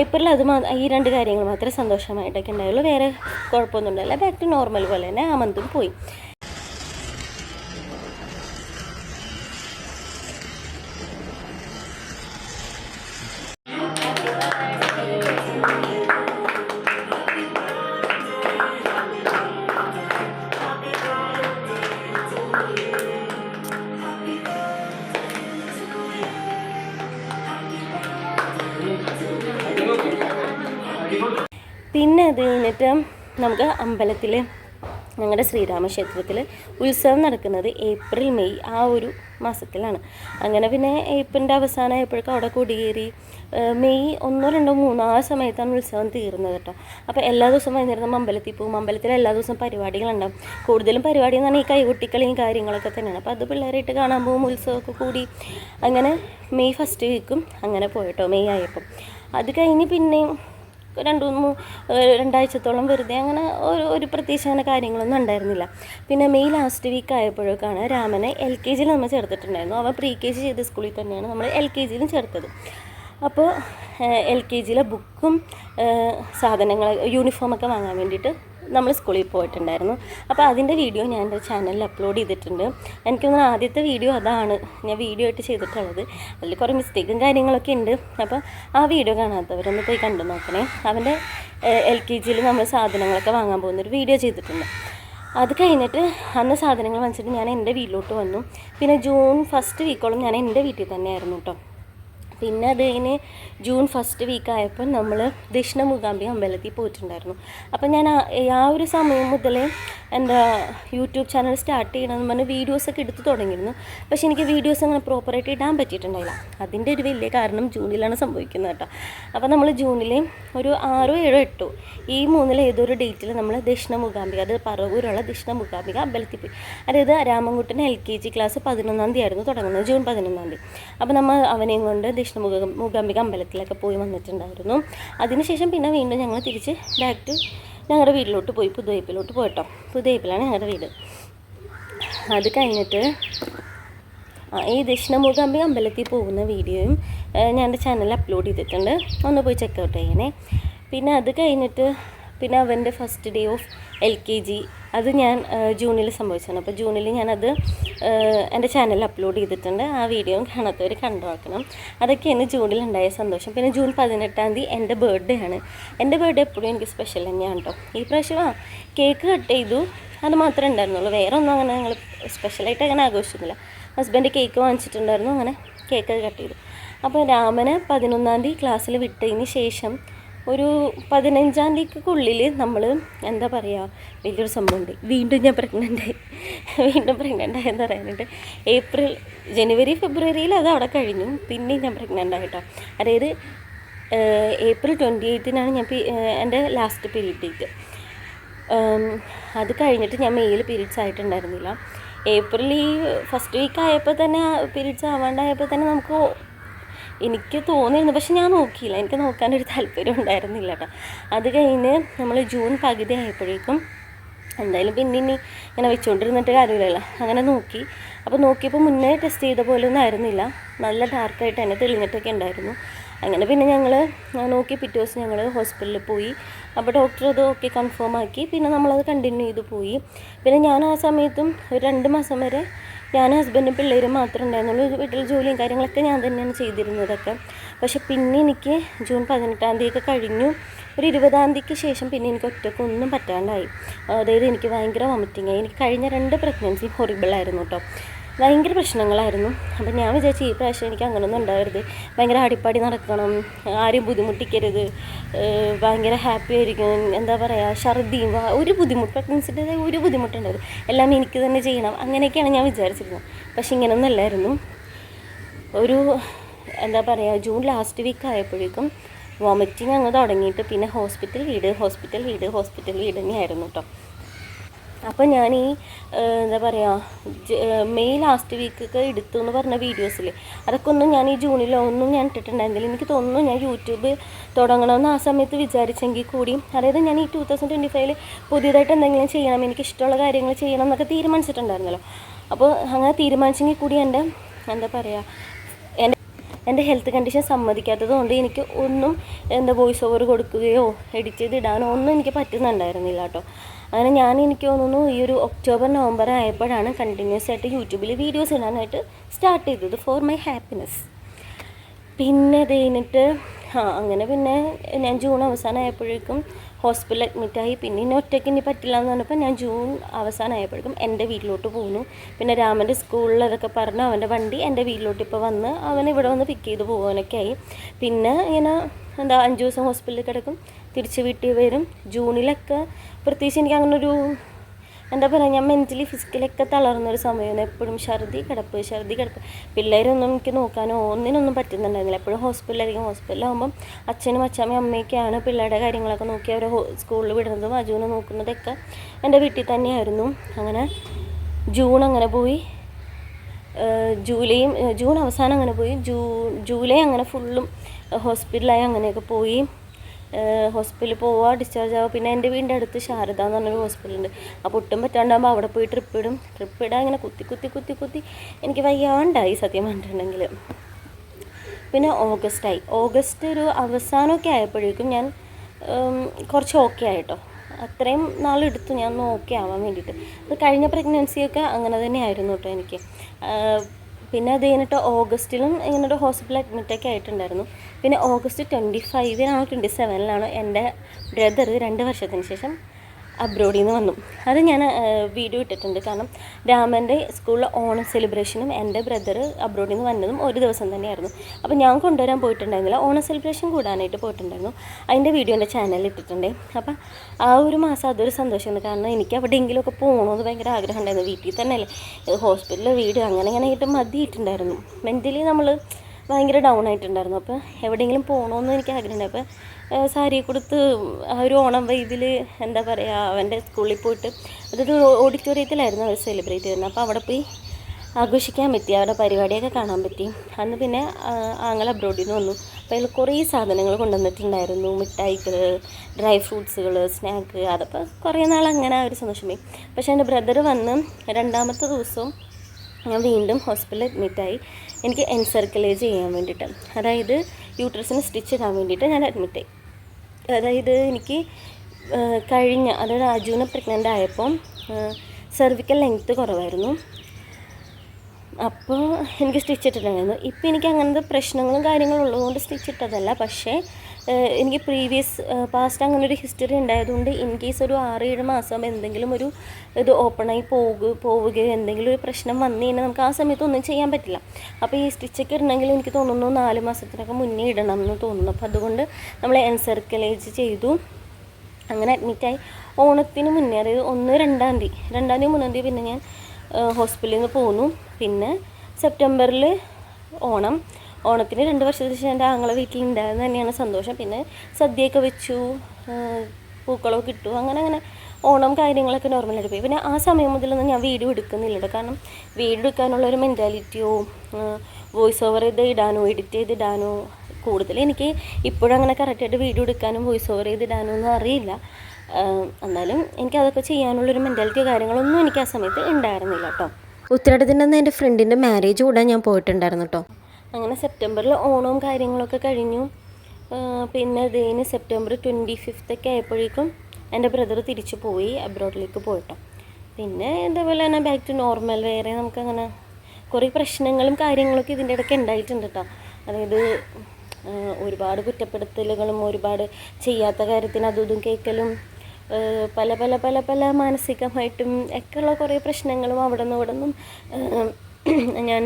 ഏപ്രിൽ അത് ഈ രണ്ട് കാര്യങ്ങൾ മാത്രമേ സന്തോഷമായിട്ടൊക്കെ ഉണ്ടായുള്ളൂ. വേറെ കുഴപ്പമൊന്നും ഉണ്ടായില്ല ബാക്ക് ടു നോർമൽ പോലെ തന്നെ ആ മന്തും പോയി. നമുക്ക് അമ്പലത്തിൽ ഞങ്ങളുടെ ശ്രീരാമക്ഷേത്രത്തിൽ ഉത്സവം നടക്കുന്നത് ഏപ്രിൽ മെയ് ആ ഒരു മാസത്തിലാണ്. അങ്ങനെ പിന്നെ ഏപ്രിലിന്റെ അവസാനമായപ്പോഴേക്കും അവിടെ കൊടിയേറി മെയ് ഒന്നോ രണ്ടോ മൂന്നോ ആ സമയത്താണ് ഉത്സവം തീർന്നത് കേട്ടോ. അപ്പോൾ എല്ലാ ദിവസവും വൈകുന്നേരം അമ്പലത്തിൽ പോകും. അമ്പലത്തിൽ എല്ലാ ദിവസവും പരിപാടികളുണ്ടാവും. കൂടുതലും പരിപാടി എന്ന് പറഞ്ഞാൽ ഈ കൈകൊട്ടിക്കളിയും കാര്യങ്ങളൊക്കെ തന്നെയാണ്. അപ്പോൾ അത് പിള്ളേരായിട്ട് കാണാൻ പോകും ഉത്സവമൊക്കെ കൂടി. അങ്ങനെ മെയ് ഫസ്റ്റ് വീക്കും അങ്ങനെ പോയിട്ടോ മെയ് ആയപ്പം. അത് കഴിഞ്ഞ് പിന്നെയും രണ്ട് മൂന്ന് രണ്ടാഴ്ചത്തോളം വെറുതെ അങ്ങനെ ഒരു ഒരു പ്രത്യേകിച്ച് കാര്യങ്ങളൊന്നും ഉണ്ടായിരുന്നില്ല. പിന്നെ മെയ് ലാസ്റ്റ് വീക്ക് ആയപ്പോഴേക്കാണ് രാമനെ എൽ കെ ജിയിൽ നമ്മൾ ചേർത്തിട്ടുണ്ടായിരുന്നു. അവൻ പ്രീ കെ ജി ചെയ്ത സ്കൂളിൽ തന്നെയാണ് നമ്മൾ എൽ കെ ജിയിലും ചേർത്തത്. അപ്പോൾ എൽ കെ ജിയിലെ ബുക്കും സാധനങ്ങൾ യൂണിഫോമൊക്കെ വാങ്ങാൻ വേണ്ടിയിട്ട് നമ്മൾ സ്കൂളിൽ പോയിട്ടുണ്ടായിരുന്നു. അപ്പോൾ അതിന്റെ വീഡിയോ ഞാൻ എന്റെ ചാനലിൽ അപ്ലോഡ് ചെയ്തിട്ടുണ്ട്. എനിക്ക് തോന്നുന്നു ആദ്യത്തെ വീഡിയോ അതാണ് ഞാൻ വീഡിയോ ആയിട്ട് ചെയ്തിട്ടുള്ളത്. അതിൽ കുറേ മിസ്റ്റേക്കും കാര്യങ്ങളൊക്കെ ഉണ്ട്. അപ്പോൾ ആ വീഡിയോ കാണാത്തവരൊന്ന് പോയി കണ്ടു നോക്കണേ. അവന്റെ എൽ കെ ജിയിൽ നമ്മൾ സാധനങ്ങളൊക്കെ വാങ്ങാൻ പോകുന്നൊരു വീഡിയോ ചെയ്തിട്ടുണ്ട്. അത് കഴിഞ്ഞിട്ട് അന്ന് സാധനങ്ങൾ വാങ്ങിച്ചിട്ട് ഞാൻ എന്റെ വീട്ടിലോട്ട് വന്നു. പിന്നെ ജൂൺ ഫസ്റ്റ് വീക്കോളം ഞാൻ എന്റെ വീട്ടിൽ തന്നെയായിരുന്നു കേട്ടോ പിന്നെ അത് കഴിഞ്ഞ് ജൂൺ ഫസ്റ്റ് വീക്ക് ആയപ്പോൾ നമ്മൾ ദക്ഷിണ മൂകാംബി അമ്പലത്തിൽ പോയിട്ടുണ്ടായിരുന്നു. അപ്പം ഞാൻ ആ- ഒരു സമയം മുതൽ എന്താ യൂട്യൂബ് ചാനൽ സ്റ്റാർട്ട് ചെയ്യണമെന്ന് പറഞ്ഞ് വീഡിയോസൊക്കെ എടുത്തു തുടങ്ങിയിരുന്നു. പക്ഷേ എനിക്ക് വീഡിയോസ് അങ്ങനെ പ്രോപ്പറായിട്ട് ഇടാൻ പറ്റിയിട്ടുണ്ടായില്ല. അതിന്റെ ഒരു വലിയ കാരണം ജൂണിലാണ് സംഭവിക്കുന്നത് കേട്ടോ. അപ്പോൾ നമ്മൾ ജൂണിൽ ഒരു ആറോ ഏഴോ എട്ടോ ഈ മൂന്നിലെ ഏതൊരു ഡേറ്റിൽ നമ്മൾ ദക്ഷിണ മൂകാംബിക അത് പറവൂരുള്ള ദക്ഷിണ മൂകാംബിക അമ്പലത്തിൽ പോയി. അതായത് Ramankuttan L K G class പതിനൊന്നാം തീയതി ആയിരുന്നു തുടങ്ങുന്നത് ജൂൺ പതിനൊന്നാം തീയതി. അപ്പോൾ നമ്മൾ അവനെയും കൊണ്ട് ദക്ഷിണ മുഖ മൂകാംബിക അമ്പലത്തിലൊക്കെ പോയി വന്നിട്ടുണ്ടായിരുന്നു. അതിനുശേഷം പിന്നെ വീണ്ടും ഞങ്ങൾ തിരിച്ച് ബാക്ക് ടു ഞങ്ങളുടെ വീട്ടിലോട്ട് പോയി പുതുവൈപ്പിലോട്ട് പോയിട്ടോ. പുതുവൈപ്പിലാണ് ഞങ്ങളുടെ വീട്. അത് കഴിഞ്ഞിട്ട് ഈ ദക്ഷിണമൂകാംബിക അമ്പലത്തിൽ പോകുന്ന വീഡിയോയും ഞാൻ എന്റെ ചാനലിൽ അപ്ലോഡ് ചെയ്തിട്ടുണ്ട്. ഒന്ന് പോയി ചെക്കൗട്ട് ചെയ്യണേ. പിന്നെ അത് കഴിഞ്ഞിട്ട് പിന്നെ അവന്റെ first day of L K G അത് ഞാൻ ജൂണിൽ സംഭവിച്ചതാണ്. അപ്പോൾ ജൂണിൽ ഞാനത് എന്റെ ചാനലിൽ അപ്ലോഡ് ചെയ്തിട്ടുണ്ട്. ആ വീഡിയോ കാണാത്തവർ കണ്ടു നോക്കണം അതൊക്കെയാണ് ജൂണിൽ ഉണ്ടായ സന്തോഷം. പിന്നെ ജൂൺ പതിനെട്ടാം തീയതി എന്റെ ബർത്ത്ഡേ ആണ്. എന്റെ ബർത്ത്ഡേ എപ്പോഴും എനിക്ക് സ്പെഷ്യൽ തന്നെയാണ് കേട്ടോ ഈ പ്രാവശ്യം ആ കേക്ക് കട്ട് ചെയ്തു. അത് മാത്രമേ ഉണ്ടായിരുന്നുള്ളൂ. വേറെ ഒന്നും അങ്ങനെ ഞങ്ങൾ സ്പെഷ്യലായിട്ട് അങ്ങനെ ആഘോഷിക്കുന്നില്ല ഹസ്ബൻഡ് കേക്ക് വാങ്ങിച്ചിട്ടുണ്ടായിരുന്നു. അങ്ങനെ കേക്ക് കട്ട് ചെയ്തു. അപ്പോൾ രാമനെ പതിനൊന്നാം തീയതി ക്ലാസ്സിൽ വിട്ടതിന് ശേഷം ഒരു പതിനഞ്ചാം തീയതിക്കുള്ളിൽ നമ്മൾ എന്താ പറയുക വലിയൊരു സംഭവമുണ്ട്. വീണ്ടും ഞാൻ പ്രഗ്നന്റ് ആയി. വീണ്ടും പ്രഗ്നന്റ് ആയെന്ന് പറയാനുണ്ട് ഏപ്രിൽ ജനുവരി ഫെബ്രുവരിയിൽ അത് അവിടെ കഴിഞ്ഞു. പിന്നെയും ഞാൻ പ്രഗ്നന്റ് ആയിട്ടോ. അതായത് ഏപ്രിൽ ട്വന്റി എയ്റ്റിനാണ് ഞാൻ എന്റെ ലാസ്റ്റ് പീരീഡ് ഡേറ്റ് അത് കഴിഞ്ഞിട്ട് ഞാൻ മെയിൽ പീരീഡ്സ് ആയിട്ടുണ്ടായിരുന്നില്ല. ഏപ്രിൽ ഈ ഫസ്റ്റ് വീക്ക് ആയപ്പോൾ തന്നെ പീരീഡ്സ് ആവാണ്ടായപ്പോൾ തന്നെ നമുക്ക് എനിക്ക് തോന്നിയിരുന്നു. പക്ഷെ ഞാൻ നോക്കിയില്ല. എനിക്ക് നോക്കാനൊരു താല്പര്യം ഉണ്ടായിരുന്നില്ല കേട്ടോ. അത് കഴിഞ്ഞ് നമ്മൾ ജൂൺ പകുതി ആയപ്പോഴേക്കും എന്തായാലും പിന്നെ ഇനി ഇങ്ങനെ വെച്ചുകൊണ്ടിരുന്നിട്ട് കാര്യമില്ലല്ലോ. അങ്ങനെ നോക്കി. അപ്പോൾ നോക്കിയപ്പോൾ മുന്നേ ടെസ്റ്റ് ചെയ്ത പോലെ ഒന്നും ആയിരുന്നില്ല. നല്ല ഡാർക്കായിട്ട് തന്നെ തെളിഞ്ഞിട്ടൊക്കെ ഉണ്ടായിരുന്നു. അങ്ങനെ പിന്നെ ഞങ്ങൾ നോക്കി പിറ്റേ ദിവസം ഞങ്ങൾ ഹോസ്പിറ്റലിൽ പോയി. അപ്പോൾ ഡോക്ടർ അത് ഓക്കെ കൺഫേം ആക്കി. പിന്നെ നമ്മളത് കണ്ടിന്യൂ ചെയ്ത് പോയി. പിന്നെ ഞാൻ ആ സമയത്തും ഒരു രണ്ട് മാസം വരെ ഞാൻ ഹസ്ബൻഡും പിള്ളേരും മാത്രമേ ഉണ്ടായിരുന്നുള്ളൂ. വീട്ടിൽ ജോലിയും കാര്യങ്ങളൊക്കെ ഞാൻ തന്നെയാണ് ചെയ്തിരുന്നതൊക്കെ. പക്ഷെ പിന്നെ എനിക്ക് ജൂൺ പതിനെട്ടാം തീയതി ഒക്കെ കഴിഞ്ഞു. ഒരു ഇരുപതാം തീയതിക്ക് ശേഷം പിന്നെ എനിക്ക് ഒറ്റയ്ക്ക് ഒന്നും പറ്റാണ്ടായി. അതായത് എനിക്ക് ഭയങ്കര വോമിറ്റിംഗ് ആയി. എനിക്ക് കഴിഞ്ഞ രണ്ട് പ്രഗ്നൻസി ഹൊറിബിളായിരുന്നു കേട്ടോ. ഭയങ്കര പ്രശ്നങ്ങളായിരുന്നു. അപ്പം ഞാൻ വിചാരിച്ചു ഈ പ്രാവശ്യം എനിക്ക് അങ്ങനെയൊന്നും ഉണ്ടാവരുത്. ഭയങ്കര അടിപ്പാടി നടക്കണം. ആരും ബുദ്ധിമുട്ടിക്കരുത്. ഭയങ്കര ഹാപ്പി ആയിരിക്കും. എന്താ പറയുക ഛർദിയും ഒരു ബുദ്ധിമുട്ട് പ്രഗ്നൻസിന്റെ ഒരു ബുദ്ധിമുട്ടുണ്ടായിരുന്നു എല്ലാം എനിക്ക് തന്നെ ചെയ്യണം. അങ്ങനെയൊക്കെയാണ് ഞാൻ വിചാരിച്ചിരുന്നത്. പക്ഷെ ഇങ്ങനെയൊന്നുമല്ലായിരുന്നു ഒരു എന്താ പറയുക ജൂൺ ലാസ്റ്റ് വീക്ക് ആയപ്പോഴേക്കും വോമിറ്റിങ് അങ്ങ് തുടങ്ങിയിട്ട് പിന്നെ ഹോസ്പിറ്റൽ വീട് ഹോസ്പിറ്റൽ വീട് ഹോസ്പിറ്റൽ വീട് തന്നെയായിരുന്നു കേട്ടോ അപ്പോൾ ഞാൻ ഈ എന്താ പറയുക മെയ് ലാസ്റ്റ് വീക്കൊക്കെ എടുത്തു എന്ന് പറഞ്ഞ വീഡിയോസിൽ അതൊക്കെ ഒന്നും ഞാൻ ഈ ജൂണിലോ ഒന്നും ഞാൻ ഇട്ടിട്ടുണ്ടായിരുന്നില്ല. എനിക്ക് തോന്നുന്നു ഞാൻ യൂട്യൂബ് തുടങ്ങണമെന്ന് ആ സമയത്ത് വിചാരിച്ചെങ്കിൽ കൂടി അതായത് ഞാൻ ഈ ടൂ തൗസൻഡ് ട്വന്റി ഫൈവിൽ പുതിയതായിട്ട് എന്തെങ്കിലും ചെയ്യണം എനിക്ക് ഇഷ്ടമുള്ള കാര്യങ്ങൾ ചെയ്യണം എന്നൊക്കെ തീരുമാനിച്ചിട്ടുണ്ടായിരുന്നല്ലോ. അപ്പോൾ അങ്ങനെ തീരുമാനിച്ചെങ്കിൽ കൂടി എന്റെ എന്താ പറയുക എന്റെ ഹെൽത്ത് കണ്ടീഷൻ സമ്മതിക്കാത്തത് കൊണ്ട് എനിക്ക് ഒന്നും എന്താ വോയിസ് ഓവർ കൊടുക്കുകയോ എഡിറ്റ് ചെയ്ത് ഇടാനോ ഒന്നും എനിക്ക് പറ്റുന്നുണ്ടായിരുന്നില്ല കേട്ടോ. അങ്ങനെ ഞാൻ എനിക്ക് തോന്നുന്നു ഈ ഒരു ഒക്ടോബർ നവംബർ ആയപ്പോഴാണ് കണ്ടിന്യൂസ് ആയിട്ട് യൂട്യൂബിൽ വീഡിയോസ് ഇടാനായിട്ട് സ്റ്റാർട്ട് ചെയ്തത് ഫോർ മൈ ഹാപ്പിനെസ് പിന്നെ അത് കഴിഞ്ഞിട്ട് ആ അങ്ങനെ പിന്നെ ഞാൻ ജൂൺ അവസാനമായപ്പോഴേക്കും ഹോസ്പിറ്റലിൽ അഡ്മിറ്റായി പിന്നെ ഇനി ഒറ്റയ്ക്ക് ഇനി പറ്റില്ല എന്ന് പറഞ്ഞപ്പോൾ ഞാൻ ജൂൺ അവസാനമായപ്പോഴേക്കും എന്റെ വീട്ടിലോട്ട് പോന്നു. പിന്നെ രാമന്റെ സ്കൂളിൽ അതൊക്കെ പറഞ്ഞ് അവന്റെ വണ്ടി എന്റെ വീട്ടിലോട്ട് ഇപ്പോൾ വന്ന് അവൻ ഇവിടെ വന്ന് പിക്ക് ചെയ്ത് പോകാനൊക്കെ ആയി. പിന്നെ ഇങ്ങനെ എന്താ അഞ്ച് ദിവസം ഹോസ്പിറ്റലിൽ കിടക്കും. തിരിച്ച് വീട്ടിൽ വരും. ജൂണിലൊക്കെ പ്രത്യേകിച്ച് എനിക്ക് അങ്ങനെ ഒരു എന്താ പറയുക ഞാൻ മെന്റലി ഫിസിക്കലൊക്കെ തളർന്നൊരു സമയമാണ് എപ്പോഴും ഛർദി കിടപ്പ് ഛർദി കിടപ്പ്. പിള്ളേരൊന്നും എനിക്ക് നോക്കാനോ ഒന്നിനൊന്നും പറ്റുന്നുണ്ടായിരുന്നില്ല. എപ്പോഴും ഹോസ്പിറ്റലായിരിക്കും ഹോസ്പിറ്റലാകുമ്പം അച്ഛനും അച്ഛമ്മയും അമ്മയൊക്കെയാണ് പിള്ളേരുടെ കാര്യങ്ങളൊക്കെ നോക്കി അവരെ സ്കൂളിൽ വിടുന്നതും അജുവിനെ നോക്കുന്നതൊക്കെ എന്റെ വീട്ടിൽ തന്നെയായിരുന്നു. അങ്ങനെ ജൂൺ അങ്ങനെ പോയി. ജൂലൈയും ജൂൺ അവസാനം അങ്ങനെ പോയി. ജൂ ജൂലൈ അങ്ങനെ ഫുള്ളും ഹോസ്പിറ്റലായി അങ്ങനെയൊക്കെ പോയി. ഹോസ്പിറ്റലിൽ പോവുക ഡിസ്ചാർജ് ആവുക പിന്നെ എന്റെ വീടിന്റെ അടുത്ത് ശാരദ എന്ന് പറഞ്ഞൊരു ഹോസ്പിറ്റലുണ്ട് അപ്പോൾ ഒട്ടും പറ്റാണ്ടാകുമ്പോൾ അവിടെ പോയി ട്രിപ്പ് ഇടും. ട്രിപ്പ് ഇടാൻ ഇങ്ങനെ കുത്തി കുത്തി കുത്തി കുത്തി എനിക്ക് വയ്യാണ്ടായി സത്യം പറഞ്ഞിട്ടുണ്ടെങ്കിൽ. പിന്നെ ഓഗസ്റ്റായി. ഓഗസ്റ്റ് ഒരു അവസാനമൊക്കെ ആയപ്പോഴേക്കും ഞാൻ കുറച്ച് ഓക്കെ ആയിട്ടോ. അത്രയും നാളെടുത്തു ഞാൻ ഒന്ന് ഓക്കെ ആവാൻ വേണ്ടിയിട്ട്. അത് കഴിഞ്ഞ പ്രഗ്നൻസിയൊക്കെ അങ്ങനെ തന്നെ ആയിരുന്നു കേട്ടോ എനിക്ക്. പിന്നെ അത് കഴിഞ്ഞിട്ട് ഓഗസ്റ്റിലും ഇങ്ങനെ ഒരു ഹോസ്പിറ്റൽ അഡ്മിറ്റൊക്കെ ആയിട്ടുണ്ടായിരുന്നു. പിന്നെ ഓഗസ്റ്റ് ട്വന്റി ഫൈവിനാണോ ട്വന്റി സെവനിലാണോ എന്റെ ബ്രദർ രണ്ട് വർഷത്തിന് ശേഷം അബ്രോഡിൽ നിന്ന് വന്നു. അത് ഞാൻ വീഡിയോ ഇട്ടിട്ടുണ്ട്. കാരണം രാമന്റെ സ്കൂളിലെ ഓണം സെലിബ്രേഷനും എന്റെ ബ്രദർ അബ്രോഡിൽ നിന്ന് വന്നതും ഒരു ദിവസം തന്നെയായിരുന്നു. അപ്പോൾ ഞാൻ കൊണ്ടുവരാൻ പോയിട്ടുണ്ടായിരുന്നില്ല. ഓണം സെലിബ്രേഷൻ കൂടാനായിട്ട് പോയിട്ടുണ്ടായിരുന്നു. അതിന്റെ വീഡിയോ എന്റെ ചാനലിൽ ഇട്ടിട്ടുണ്ട്. അപ്പോൾ ആ ഒരു മാസം അതൊരു സന്തോഷമാണ് കാരണം എനിക്ക് എവിടെയെങ്കിലുമൊക്കെ പോകണമെന്ന് ഭയങ്കര ആഗ്രഹം ഉണ്ടായിരുന്നു വീട്ടിൽ തന്നെ അല്ലേ? ഹോസ്പിറ്റലിൽ വീട് അങ്ങനെ അങ്ങനെ ആയിട്ട് മതിയിട്ടുണ്ടായിരുന്നു മെന്റലി നമ്മൾ ഭയങ്കര ഡൗൺ ആയിട്ടുണ്ടായിരുന്നു. അപ്പോൾ എവിടെയെങ്കിലും പോകണമെന്ന് എനിക്ക് ആഗ്രഹമുണ്ട് അപ്പോൾ സാരി കൊടുത്ത് ഒരു ഓണം വൈബിൽ എന്താ പറയുക അവന്റെ സ്കൂളിൽ പോയിട്ട് അതൊരു ഓഡിറ്റോറിയത്തിലായിരുന്നു അവർ സെലിബ്രേറ്റ് ചെയ്യുന്നത്. അപ്പോൾ അവിടെ പോയി ആഘോഷിക്കാൻ പറ്റി അവിടെ പരിപാടിയൊക്കെ കാണാൻ പറ്റി. അന്ന് പിന്നെ ആങ്ങൾ അബ്രോഡിൽ നിന്ന് വന്നു. അപ്പോൾ അതിൽ കുറേ സാധനങ്ങൾ കൊണ്ടുവന്നിട്ടുണ്ടായിരുന്നു. മിഠായികൾ ഡ്രൈ ഫ്രൂട്ട്സുകൾ സ്നാക്ക് അതപ്പോൾ കുറേ നാൾ അങ്ങനെ ഒരു സന്തോഷമായി പക്ഷേ എന്റെ ബ്രദർ വന്ന് രണ്ടാമത്തെ ദിവസവും ഞാൻ വീണ്ടും ഹോസ്പിറ്റലിൽ അഡ്മിറ്റായി എനിക്ക് എൻസർക്കുലേജ് ചെയ്യാൻ വേണ്ടിയിട്ട് അതായത് യൂട്രസിന് സ്റ്റിച്ച് ഇടാൻ വേണ്ടിയിട്ട് ഞാൻ അഡ്മിറ്റായി അതായത് എനിക്ക് കഴിഞ്ഞ അതായത് അജുവിനെ പ്രഗ്നന്റ് ആയപ്പം സെർവിക്കൽ ലെങ്ത്ത് കുറവായിരുന്നു. അപ്പോൾ എനിക്ക് സ്റ്റിച്ച് ഇട്ടിട്ടുണ്ടായിരുന്നു. ഇപ്പോൾ എനിക്ക് അങ്ങനത്തെ പ്രശ്നങ്ങളും കാര്യങ്ങളും ഉള്ളതുകൊണ്ട് സ്റ്റിച്ച് ഇട്ടതല്ല. പക്ഷേ എനിക്ക് പ്രീവിയസ് പാസ്റ്റ് അങ്ങനെ ഒരു ഹിസ്റ്ററി ഉണ്ടായതുകൊണ്ട് ഇൻ കേസ് ഒരു ആറ് ഏഴ് മാസം എന്തെങ്കിലും ഒരു ഇത് ഓപ്പണായി പോകുക പോവുകയോ എന്തെങ്കിലും ഒരു പ്രശ്നം വന്നു കഴിഞ്ഞാൽ നമുക്ക് ആ സമയത്ത് ഒന്നും ചെയ്യാൻ പറ്റില്ല. അപ്പോൾ ഈ സ്റ്റിച്ചൊക്കെ ഇടണമെങ്കിൽ എനിക്ക് തോന്നുന്നു നാല് മാസത്തിനൊക്കെ മുന്നേ ഇടണം എന്ന് തോന്നുന്നു. അപ്പോൾ അതുകൊണ്ട് നമ്മൾ എൻസർക്കലേജ് ചെയ്തു. അങ്ങനെ അഡ്മിറ്റായി ഓണത്തിന് മുന്നേ അതായത് ഒന്ന് രണ്ടാം തീയതി രണ്ടാം തീയതി മൂന്നാം തീയതി പിന്നെ ഞാൻ ഹോസ്പിറ്റലിൽ നിന്ന് പോന്നു. പിന്നെ സെപ്റ്റംബറിൽ ഓണം. ഓണത്തിന് രണ്ട് വർഷത്തിന് ശേഷം എന്റെ ആങ്ങളെ വീട്ടിലുണ്ടായിരുന്നു തന്നെയാണ് സന്തോഷം. പിന്നെ സദ്യയൊക്കെ വെച്ചു പൂക്കളോ ഇട്ടു അങ്ങനെ അങ്ങനെ ഓണം കാര്യങ്ങളൊക്കെ നോർമലായിട്ട് പോയി. പിന്നെ ആ സമയം മുതലൊന്നും ഞാൻ വീഡിയോ എടുക്കുന്നില്ല കേട്ടോ. കാരണം വീഡിയോ എടുക്കാനുള്ള ഒരു മെന്റാലിറ്റിയോ വോയിസ് ഓവർ ചെയ്ത് ഇടാനോ എഡിറ്റ് ചെയ്ത് ഇടാനോ കൂടുതൽ എനിക്ക് ഇപ്പോഴും അങ്ങനെ കറക്റ്റായിട്ട് വീഡിയോ എടുക്കാനും വോയിസ് ഓവർ ചെയ്ത് ഇടാനോ ഒന്നും അറിയില്ല. എന്നാലും എനിക്ക് അതൊക്കെ ചെയ്യാനുള്ളൊരു മെന്റാലിറ്റിയോ കാര്യങ്ങളൊന്നും എനിക്ക് ആ സമയത്ത് ഉണ്ടായിരുന്നില്ല കേട്ടോ. ഉത്തരാടത്തിന്റെ അന്ന് എന്റെ ഫ്രണ്ടിന്റെ മാരേജ് കൂടാൻ ഞാൻ പോയിട്ടുണ്ടായിരുന്നു കേട്ടോ. അങ്ങനെ സെപ്റ്റംബറിൽ ഓണവും കാര്യങ്ങളൊക്കെ കഴിഞ്ഞു. പിന്നെ ഇതിന് സെപ്റ്റംബർ ട്വന്റി ഫിഫ്ത്തൊക്കെ ആയപ്പോഴേക്കും എന്റെ ബ്രദർ തിരിച്ചു പോയി അബ്രോഡിലേക്ക് പോയിട്ടോ. പിന്നെ ഇതേപോലെ തന്നെ ബാക്ക് ടു നോർമൽ വേറെ നമുക്കങ്ങനെ കുറേ പ്രശ്നങ്ങളും കാര്യങ്ങളൊക്കെ ഇതിന്റെ ഇടയ്ക്ക് ഉണ്ടായിട്ടുണ്ട് കേട്ടോ. അതായത് ഒരുപാട് കുറ്റപ്പെടുത്തലുകളും ഒരുപാട് ചെയ്യാത്ത കാര്യത്തിന് അതും ഇതും കേൾക്കലും പല പല പല പല മാനസികമായിട്ടും ഒക്കെയുള്ള കുറേ പ്രശ്നങ്ങളും അവിടെ നിന്നും ഇവിടെ നിന്നും ഞാൻ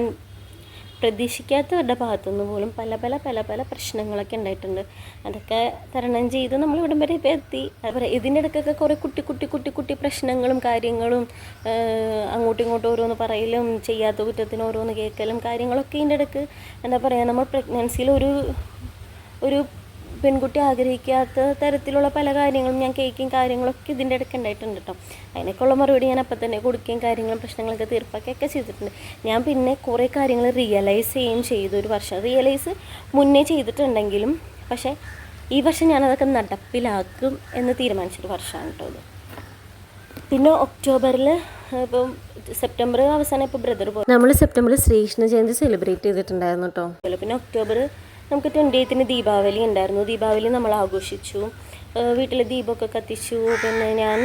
പ്രതീക്ഷിക്കാത്തവരുടെ ഭാഗത്തുനിന്ന് പോലും പല പല പല പല പ്രശ്നങ്ങളൊക്കെ ഉണ്ടായിട്ടുണ്ട്. അതൊക്കെ തരണം ചെയ്ത് നമ്മൾ ഇവിടം വരെ ഇപ്പോൾ എത്തി. അതുപോലെ ഇതിന്റെ ഇടയ്ക്കൊക്കെ കുറേ കുട്ടി കുട്ടി കുട്ടി കുട്ടി പ്രശ്നങ്ങളും കാര്യങ്ങളും അങ്ങോട്ടും ഇങ്ങോട്ടും ഓരോന്ന് പറയലും ചെയ്യാത്ത കുറ്റത്തിന് ഓരോന്ന് കേൾക്കലും കാര്യങ്ങളൊക്കെ ഇതിന്റെ ഇടയ്ക്ക് എന്താ പറയുക നമ്മൾ പ്രഗ്നൻസിയിൽ ഒരു ഒരു പെൺകുട്ടി ആഗ്രഹിക്കാത്ത തരത്തിലുള്ള പല കാര്യങ്ങളും ഞാൻ കേൾക്കുകയും കാര്യങ്ങളൊക്കെ ഇതിന്റെ ഇടയ്ക്ക് ഉണ്ടായിട്ടുണ്ട് കേട്ടോ അതിനൊക്കെയുള്ള മറുപടി ഞാൻ അപ്പം തന്നെ കൊടുക്കുകയും കാര്യങ്ങളും പ്രശ്നങ്ങളൊക്കെ തീർപ്പാക്കുകയൊക്കെ ചെയ്തിട്ടുണ്ട്. ഞാൻ പിന്നെ കുറേ കാര്യങ്ങൾ റിയലൈസ് ചെയ്യുകയും ചെയ്തു. ഒരു വർഷം റിയലൈസ് മുന്നേ ചെയ്തിട്ടുണ്ടെങ്കിലും പക്ഷേ ഈ വർഷം ഞാനതൊക്കെ നടപ്പിലാക്കും എന്ന് തീരുമാനിച്ചൊരു വർഷമാണ് കേട്ടോ ഇത്. പിന്നെ ഒക്ടോബറിൽ ഇപ്പം സെപ്റ്റംബർ അവസാനം ഇപ്പോൾ ബ്രദർ പോയി. നമ്മൾ സെപ്റ്റംബറിൽ ശ്രീകൃഷ്ണ ജയന്തി സെലിബ്രേറ്റ് ചെയ്തിട്ടുണ്ടായിരുന്നു കേട്ടോ പിന്നെ ഒക്ടോബർ നമുക്ക് ട്വന്റി എയ്ത്തിന് ദീപാവലി ഉണ്ടായിരുന്നു. ദീപാവലി നമ്മൾ ആഘോഷിച്ചു. വീട്ടിൽ ദീപമൊക്കെ കത്തിച്ചു. പിന്നെ ഞാൻ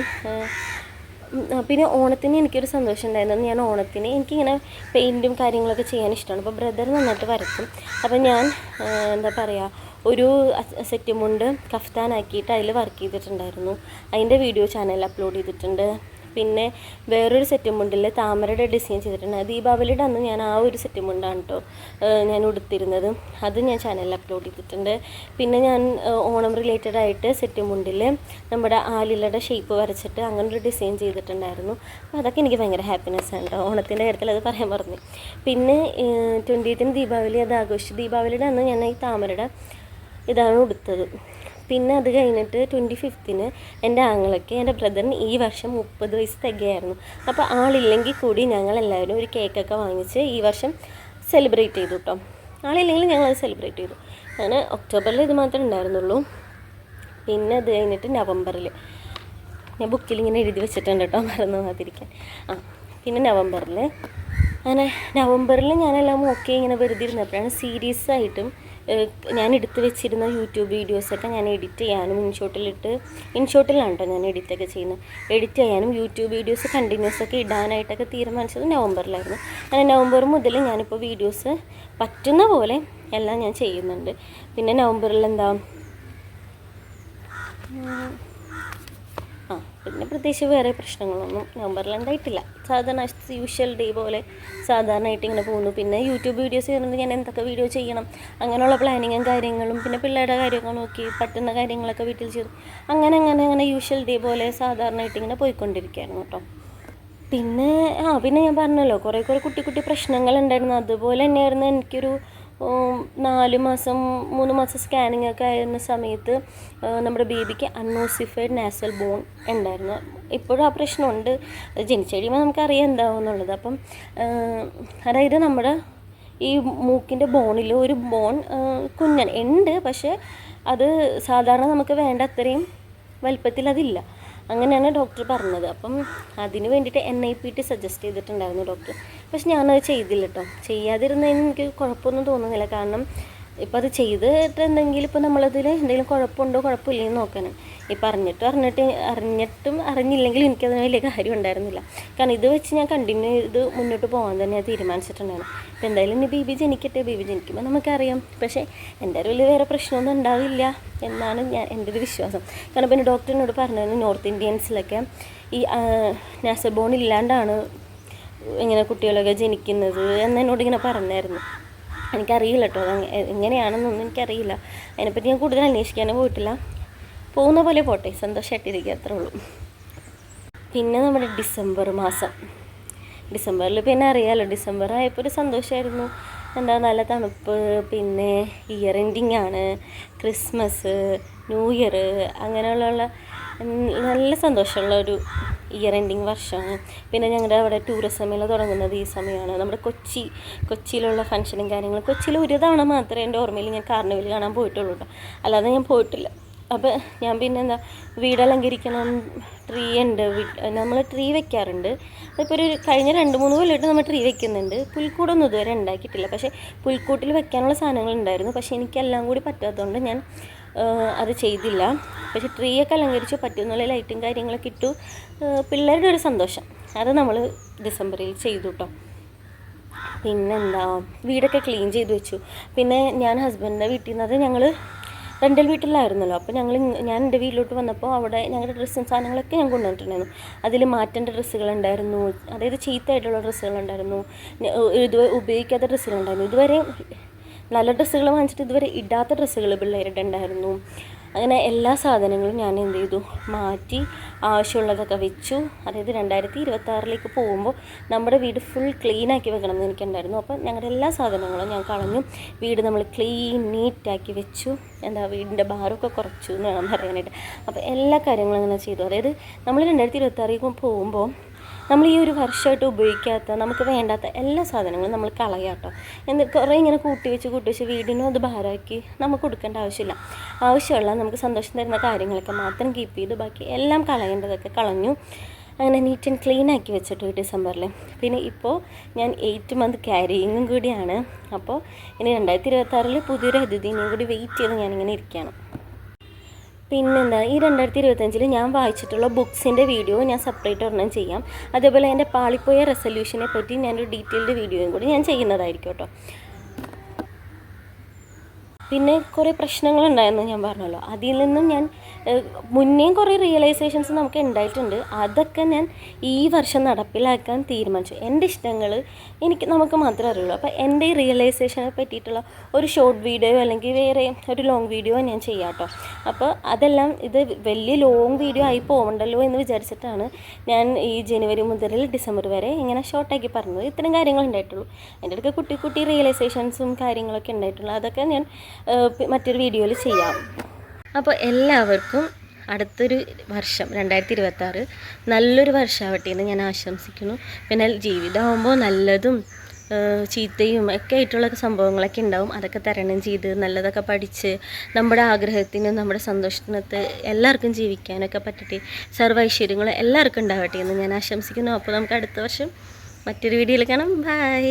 പിന്നെ ഓണത്തിന് എനിക്കൊരു സന്തോഷം ഉണ്ടായിരുന്നു. ഞാൻ ഓണത്തിന് എനിക്കിങ്ങനെ പെയിന്റും കാര്യങ്ങളൊക്കെ ചെയ്യാൻ ഇഷ്ടമാണ്. അപ്പോൾ ബ്രദർ നന്നായിട്ട് വരക്കും അപ്പോൾ ഞാൻ എന്താ പറയുക ഒരു സെറ്റ് മുണ്ട് കഫ്താനാക്കിയിട്ട് അതിൽ വർക്ക് ചെയ്തിട്ടുണ്ടായിരുന്നു. അതിന്റെ വീഡിയോ ചാനലിൽ അപ്ലോഡ് ചെയ്തിട്ടുണ്ട്. പിന്നെ വേറൊരു സെറ്റ് മുണ്ടിൽ താമരയുടെ ഡിസൈൻ ചെയ്തിട്ടുണ്ട്. ദീപാവലിയുടെ അന്ന് ഞാൻ ആ ഒരു സെറ്റ് മുണ്ടാണ് കേട്ടോ ഞാൻ ഉടുത്തിരുന്നത്. അത് ഞാൻ ചാനലിൽ അപ്ലോഡ് ചെയ്തിട്ടുണ്ട്. പിന്നെ ഞാൻ ഓണം റിലേറ്റഡ് ആയിട്ട് സെറ്റ് മുണ്ടിൽ നമ്മുടെ ആലിലയുടെ ഷേപ്പ് വരച്ചിട്ട് അങ്ങനെ ഒരു ഡിസൈൻ ചെയ്തിട്ടുണ്ടായിരുന്നു. അപ്പോൾ അതൊക്കെ എനിക്ക് ഭയങ്കര ഹാപ്പിനെസ് ആണ് കേട്ടോ ഓണത്തിന്റെ കാര്യത്തിൽ അത് പറയാൻ പറഞ്ഞു പിന്നെ ട്വന്റീത്തിന് ദീപാവലി അത് ആഘോഷിച്ചു. ദീപാവലിയുടെ അന്ന് ഞാൻ ഈ താമരയുടെ ഇതാണ് ഉടുത്തത്. പിന്നെ അത് കഴിഞ്ഞിട്ട് ട്വന്റി ഫിഫ്ത്തിന് എന്റെ ആങ്ങളൊക്കെ എന്റെ ബ്രദറിന് ഈ വർഷം മുപ്പത് വയസ്സ് തികയായിരുന്നു. അപ്പോൾ ആളില്ലെങ്കിൽ കൂടി ഞങ്ങളെല്ലാവരും ഒരു കേക്കൊക്കെ വാങ്ങിച്ച് ഈ വർഷം സെലിബ്രേറ്റ് ചെയ്തു കേട്ടോ ആളില്ലെങ്കിൽ ഞങ്ങളത് സെലിബ്രേറ്റ് ചെയ്തു. അങ്ങനെ ഒക്ടോബറിൽ ഇത് മാത്രമേ ഉണ്ടായിരുന്നുള്ളൂ. പിന്നെ അത് കഴിഞ്ഞിട്ട് നവംബറിൽ ഞാൻ ബുക്കിൽ ഇങ്ങനെ എഴുതി വെച്ചിട്ടുണ്ട് കേട്ടോ മറന്നു പോകാതിരിക്കാൻ. ആ പിന്നെ നവംബറിൽ അങ്ങനെ നവംബറിൽ ഞാനെല്ലാം ഓക്കെ ഇങ്ങനെ വെറുതെ ഇരുന്നപ്പോഴാണ് സീരിയസ് ആയിട്ടും ഞാൻ എടുത്ത് വെച്ചിരുന്ന യൂട്യൂബ് വീഡിയോസൊക്കെ ഞാൻ എഡിറ്റ് ചെയ്യാനും ഇൻഷോട്ടിലിട്ട് ഇൻഷോട്ടിലാണ് കേട്ടോ ഞാൻ എഡിറ്റൊക്കെ ചെയ്യുന്നത്. എഡിറ്റ് ചെയ്യാനും യൂട്യൂബ് വീഡിയോസ് കണ്ടിന്യൂസ് ഒക്കെ ഇടാനായിട്ടൊക്കെ തീരുമാനിച്ചത് നവംബറിലായിരുന്നു. അങ്ങനെ നവംബർ മുതൽ ഞാനിപ്പോൾ വീഡിയോസ് പറ്റുന്ന പോലെ എല്ലാം ഞാൻ ചെയ്യുന്നുണ്ട്. പിന്നെ നവംബറിൽ എന്താ? പിന്നെ പ്രത്യേകിച്ച് വേറെ പ്രശ്നങ്ങളൊന്നും നവംബറിൽ ഉണ്ടായിട്ടില്ല സാധാരണ യൂഷ്വൽ ഡേ പോലെ സാധാരണയായിട്ട് ഇങ്ങനെ പോകുന്നു. പിന്നെ യൂട്യൂബ് വീഡിയോസ് ചെയ്യുന്നത് ഞാൻ എന്തൊക്കെ വീഡിയോ ചെയ്യണം അങ്ങനെയുള്ള പ്ലാനിങ്ങും കാര്യങ്ങളും പിന്നെ പിള്ളേരുടെ കാര്യമൊക്കെ നോക്കി പറ്റുന്ന കാര്യങ്ങളൊക്കെ വീട്ടിൽ ചെയ്തു അങ്ങനെ അങ്ങനെ അങ്ങനെ യൂഷ്വൽ ഡേ പോലെ സാധാരണയായിട്ട് ഇങ്ങനെ പോയിക്കൊണ്ടിരിക്കുകയായിരുന്നു കേട്ടോ. പിന്നെ ആ പിന്നെ ഞാൻ പറഞ്ഞല്ലോ കുറേ കുറേ കുട്ടി കുട്ടി പ്രശ്നങ്ങൾ ഉണ്ടായിരുന്നു. അതുപോലെ തന്നെയായിരുന്നു എനിക്കൊരു നാല് മാസം മൂന്ന് മാസം സ്കാനിങ് ഒക്കെ ആയിരുന്ന സമയത്ത് നമ്മുടെ ബേബിക്ക് അൺനോസിഫൈഡ് നാസൽ ബോൺ ഉണ്ടായിരുന്നു. ഇപ്പോഴും ആ പ്രശ്നമുണ്ട്. ജനിച്ചു കഴിയുമ്പോൾ നമുക്കറിയാം എന്താവും എന്നുള്ളത് അപ്പം അതായത് നമ്മുടെ ഈ മൂക്കിന്റെ ബോണിൽ ഒരു ബോൺ കുഞ്ഞൻ ഉണ്ട്. പക്ഷേ അത് സാധാരണ നമുക്ക് വേണ്ട അത്രയും വലിപ്പത്തിൽ അതില്ല അങ്ങനെയാണ് ഡോക്ടർ പറഞ്ഞത്. അപ്പം അതിന് വേണ്ടിയിട്ട് N I P T suggest ചെയ്തിട്ടുണ്ടായിരുന്നു ഡോക്ടർ. പക്ഷെ ഞാനത് ചെയ്തില്ല കേട്ടോ ചെയ്യാതിരുന്നതിന് എനിക്ക് കുഴപ്പമൊന്നും തോന്നുന്നില്ല. കാരണം ഇപ്പം അത് ചെയ്തിട്ടുണ്ടെങ്കിൽ ഇപ്പോൾ നമ്മളതിൽ എന്തെങ്കിലും കുഴപ്പമുണ്ടോ? കുഴപ്പമില്ലെന്ന് നോക്കണം. ഇപ്പം അറിഞ്ഞിട്ടും അറിഞ്ഞിട്ട് അറിഞ്ഞിട്ടും അറിഞ്ഞില്ലെങ്കിൽ എനിക്കതിന് വലിയ കാര്യം ഉണ്ടായിരുന്നില്ല. കാരണം ഇത് വെച്ച് ഞാൻ കണ്ടിന്യൂ ചെയ്ത് മുന്നോട്ട് പോകാൻ തന്നെ തീരുമാനിച്ചിട്ടുണ്ടായിരുന്നു. ഇപ്പം എന്തായാലും ഇനി ബേബി ജനിക്കട്ടെ? ബേബി ജനിക്കുമ്പോൾ നമുക്കറിയാം. പക്ഷേ എന്റെ അറിവിൽ വേറെ പ്രശ്നമൊന്നും ഉണ്ടാവില്ല എന്നാണ് ഞാൻ എന്റെ ഒരു വിശ്വാസം. കാരണം പിന്നെ ഡോക്ടറിനോട് പറഞ്ഞത് നോർത്ത് ഇന്ത്യൻസിലൊക്കെ ഈ നാസബോൺ ഇല്ലാണ്ടാണ് ഇങ്ങനെ കുട്ടികളൊക്കെ ജനിക്കുന്നത് എന്ന് എന്നോട് ഇങ്ങനെ പറഞ്ഞായിരുന്നു. എനിക്കറിയില്ല കേട്ടോ എങ്ങനെയാണെന്നൊന്നും എനിക്കറിയില്ല. അതിനെപ്പറ്റി ഞാൻ കൂടുതൽ അന്വേഷിക്കാനും പോയിട്ടില്ല. പോകുന്ന പോലെ പോട്ടെ. സന്തോഷമായിട്ടിരിക്കുക അത്രേ ഉള്ളൂ. പിന്നെ നമ്മുടെ ഡിസംബർ മാസം. ഡിസംബറിൽ പിന്നെ അറിയാമല്ലോ ഡിസംബർ ആയപ്പോൾ ഒരു സന്തോഷമായിരുന്നു എന്താ നല്ല തണുപ്പ്. പിന്നെ ഇയർ എൻഡിങ് ആണ്. ക്രിസ്മസ് ന്യൂ ഇയർ അങ്ങനെയുള്ള നല്ല സന്തോഷമുള്ള ഒരു ഇയർ എൻഡിങ് വർഷമാണ്. പിന്നെ ഞങ്ങളുടെ അവിടെ ടൂറിസം മേള തുടങ്ങുന്നത് ഈ സമയമാണ് നമ്മുടെ കൊച്ചി കൊച്ചിയിലുള്ള ഫംഗ്ഷനും കാര്യങ്ങളും. കൊച്ചിയിൽ ഒരു തവണ മാത്രമേ എന്റെ ഓർമ്മയിൽ ഞാൻ കാർണിവൽ കാണാൻ പോയിട്ടുള്ളൂ കേട്ടോ അല്ലാതെ ഞാൻ പോയിട്ടില്ല. അപ്പോൾ ഞാൻ പിന്നെ എന്താ വീട് അലങ്കരിക്കണം ട്രീ ഉണ്ട്. നമ്മൾ ട്രീ വെക്കാറുണ്ട്. അതിപ്പോൾ ഒരു കഴിഞ്ഞ രണ്ട് മൂന്ന് കൊല്ലമായിട്ട് നമ്മൾ ട്രീ വെക്കുന്നുണ്ട്. പുൽക്കൂടൊന്നും ഇതുവരെ ഉണ്ടാക്കിയിട്ടില്ല. പക്ഷേ പുൽക്കൂട്ടിൽ വെക്കാനുള്ള സാധനങ്ങൾ ഉണ്ടായിരുന്നു. പക്ഷേ എനിക്കെല്ലാം കൂടി പറ്റാത്തതുകൊണ്ട് ഞാൻ അത് ചെയ്തില്ല. പക്ഷേ ട്രീ ഒക്കെ അലങ്കരിച്ച് പറ്റുന്നുള്ള ലൈറ്റും കാര്യങ്ങളൊക്കെ ഇട്ടു. പിള്ളേരുടെ ഒരു സന്തോഷം. അത് നമ്മൾ ഡിസംബറിൽ ചെയ്തു കേട്ടോ പിന്നെന്താ വീടൊക്കെ ക്ലീൻ ചെയ്ത് വെച്ചു. പിന്നെ ഞാൻ ഹസ്ബൻഡിന്റെ വീട്ടിൽ നിന്നത് ഞങ്ങൾ റെന്റൽ വീട്ടിലായിരുന്നല്ലോ. അപ്പോൾ ഞങ്ങൾ ഞാൻ എന്റെ വീട്ടിലോട്ട് വന്നപ്പോൾ അവിടെ ഞങ്ങളുടെ ഡ്രസ്സും സാധനങ്ങളൊക്കെ ഞാൻ കൊണ്ടുവന്നിട്ടുണ്ടായിരുന്നു. അതിൽ മാറ്റേണ്ട ഡ്രസ്സുകളുണ്ടായിരുന്നു. അതായത് ചീത്തയായിട്ടുള്ള ഡ്രസ്സുകളുണ്ടായിരുന്നു. ഇതുവരെ ഇത് ഉപയോഗിക്കാത്ത ഡ്രസ്സുകളുണ്ടായിരുന്നു. ഇതുവരെ നല്ല ഡ്രസ്സുകൾ വാങ്ങിച്ചിട്ട് ഇതുവരെ ഇടാത്ത ഡ്രസ്സുകൾ പിള്ളേരുടെ ഉണ്ടായിരുന്നു. അങ്ങനെ എല്ലാ സാധനങ്ങളും ഞാൻ എന്ത് ചെയ്തു? മാറ്റി ആവശ്യമുള്ളതൊക്കെ വെച്ചു. അതായത് രണ്ടായിരത്തി ഇരുപത്തി ആറിലേക്ക് പോകുമ്പോൾ നമ്മുടെ വീട് ഫുൾ ക്ലീൻ ആക്കി വെക്കണം എന്ന് എനിക്കുണ്ടായിരുന്നു. അപ്പോൾ ഞങ്ങളുടെ എല്ലാ സാധനങ്ങളും ഞാൻ കളഞ്ഞു. വീട് നമ്മൾ ക്ലീൻ നീറ്റാക്കി വെച്ചു. എന്താ വീടിന്റെ ഭാരമൊക്കെ കുറച്ചു എന്ന് വേണം പറയാനായിട്ട്. അപ്പോൾ എല്ലാ കാര്യങ്ങളും അങ്ങനെ ചെയ്തു. അതായത് നമ്മൾ രണ്ടായിരത്തി ഇരുപത്തി ആറിലേക്ക് പോകുമ്പോൾ നമ്മൾ ഈ ഒരു വർഷമായിട്ട് ഉപയോഗിക്കാത്ത നമുക്ക് വേണ്ടാത്ത എല്ലാ സാധനങ്ങളും നമ്മൾ കളയാട്ടോ എന്നിട്ട് കുറേ ഇങ്ങനെ കൂട്ടി വെച്ച് കൂട്ടി വെച്ച് വീടിനും അത് ഭാരമാക്കി നമുക്ക് കൊടുക്കേണ്ട ആവശ്യമില്ല. ആവശ്യമുള്ള നമുക്ക് സന്തോഷം തരുന്ന കാര്യങ്ങളൊക്കെ മാത്രം കീപ്പ് ചെയ്ത് ബാക്കി എല്ലാം കളയേണ്ടതൊക്കെ കളഞ്ഞു. അങ്ങനെ നീറ്റ് ആൻഡ് ക്ലീൻ ആക്കി വെച്ചിട്ട് ഡിസംബറിൽ. പിന്നെ ഇപ്പോൾ ഞാൻ എയ്റ്റ് മന്ത് ക്യാരിയിങ്ങും കൂടിയാണ്. അപ്പോൾ ഇനി രണ്ടായിരത്തി ഇരുപത്താറിൽ പുതിയൊരു അതിഥിനെയും കൂടി വെയിറ്റ് ചെയ്ത് ഞാനിങ്ങനെ ഇരിക്കുകയാണ്. പിന്നെന്താ ഈ രണ്ടായിരത്തി ഇരുപത്തഞ്ചിൽ ഞാൻ വായിച്ചിട്ടുള്ള ബുക്സിന്റെ വീഡിയോ ഞാൻ സെപ്പറേറ്റ് ഒരെണ്ണം ചെയ്യാം. അതേപോലെ എന്റെ പാളിപ്പോയ റെസൊല്യൂഷനെ പറ്റി ഞാനൊരു ഡീറ്റെയിൽഡ് വീഡിയോയും കൂടി ഞാൻ ചെയ്യുന്നതായിരിക്കും കേട്ടോ. പിന്നെ കുറേ പ്രശ്നങ്ങളുണ്ടായിരുന്നു ഞാൻ പറഞ്ഞല്ലോ. അതിൽ നിന്നും ഞാൻ മുന്നേയും കുറേ റിയലൈസേഷൻസ് നമുക്ക് ഉണ്ടായിട്ടുണ്ട് അതൊക്കെ ഞാൻ ഈ വർഷം നടപ്പിലാക്കാൻ തീരുമാനിച്ചു. എന്റെ ഇഷ്ടങ്ങൾ എനിക്ക് നമുക്ക് മാത്രമേ അറിയുള്ളൂ. അപ്പോൾ എന്റെ ഈ റിയലൈസേഷനെ പറ്റിയിട്ടുള്ള ഒരു ഷോർട്ട് വീഡിയോ അല്ലെങ്കിൽ വേറെ ഒരു ലോങ് വീഡിയോ ഞാൻ ചെയ്യാം അപ്പോൾ അതെല്ലാം ഇത് വലിയ ലോങ് വീഡിയോ ആയി പോകണ്ടല്ലോ എന്ന് വിചാരിച്ചിട്ടാണ് ഞാൻ ഈ ജനുവരി മുതൽ ഡിസംബർ വരെ ഇങ്ങനെ ഷോർട്ടാക്കി പറഞ്ഞത്. ഇത്രയും കാര്യങ്ങൾ ഉണ്ടായിട്ടുള്ളൂ എന്റെ അടുത്ത് കുട്ടി കുട്ടി റിയലൈസേഷൻസും കാര്യങ്ങളൊക്കെ ഉണ്ടായിട്ടുള്ളൂ അതൊക്കെ ഞാൻ മറ്റൊരു വീഡിയോയിൽ ചെയ്യാം. അപ്പോൾ എല്ലാവർക്കും അടുത്തൊരു വർഷം രണ്ടായിരത്തി ഇരുപത്താറ് നല്ലൊരു വർഷമാവട്ടെ എന്ന് ഞാൻ ആശംസിക്കുന്നു. പിന്നെ ജീവിതമാകുമ്പോൾ നല്ലതും ചീത്തയും ഒക്കെ ആയിട്ടുള്ള സംഭവങ്ങളൊക്കെ ഉണ്ടാവും. അതൊക്കെ തരണം ചെയ്ത് നല്ലതൊക്കെ പഠിച്ച് നമ്മുടെ ആഗ്രഹത്തിനും നമ്മുടെ സന്തോഷത്തിനൊത്ത് എല്ലാവർക്കും ജീവിക്കാനൊക്കെ പറ്റട്ടെ. സർവ എല്ലാവർക്കും ഉണ്ടാവട്ടെ എന്ന് ഞാൻ ആശംസിക്കുന്നു. അപ്പോൾ നമുക്ക് അടുത്ത വർഷം മറ്റൊരു വീഡിയോയിൽ കാണാം. ബൈ